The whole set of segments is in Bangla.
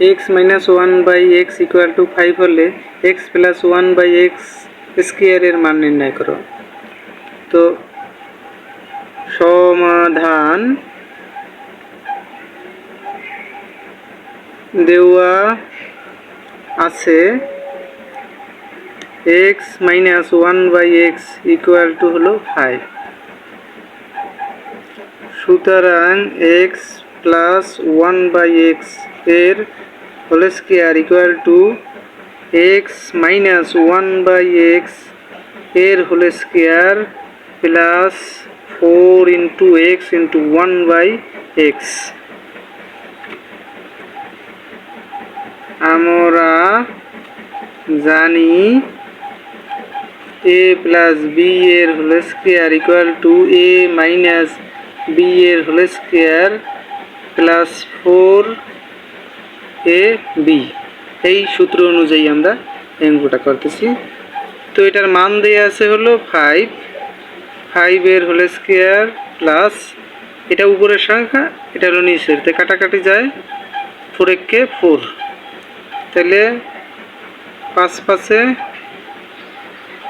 X minus one by x equal to five হলে x plus one by x স্কোয়ারের মান নির্ণয় করো। তো সমাধান দেওয়া আছে। X minus one by x equal to হলো ফাইভ সুতরাং x plus one by x whole square equal to x minus one by x whole square plus four into x into one by x আমরা জানি এ প্লাস বি এর whole square equal to a minus b এর whole square plus four a b. এই সূত্র অনুযায়ী আমরা অঙ্কটা করতেছি। তো এটার মান দেওয়া আছে হলো ফাইভ। ফাইভের হোল স্কোয়ার প্লাস এটা উপরের সংখ্যা, এটা হলো নিচের। তো কাটাকাটি যায় ফোর একে ফোর তাহলে পাঁচ পাঁচে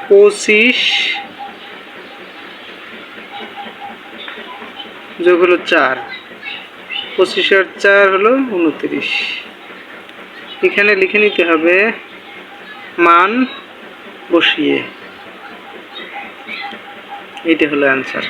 পঁচিশ যোগ হলো চার। পঁচিশ আর চার হলো উনত্রিশ। এখানে লিখে নিতে হবে মান বসিয়ে। এটা হলো অ্যান্সার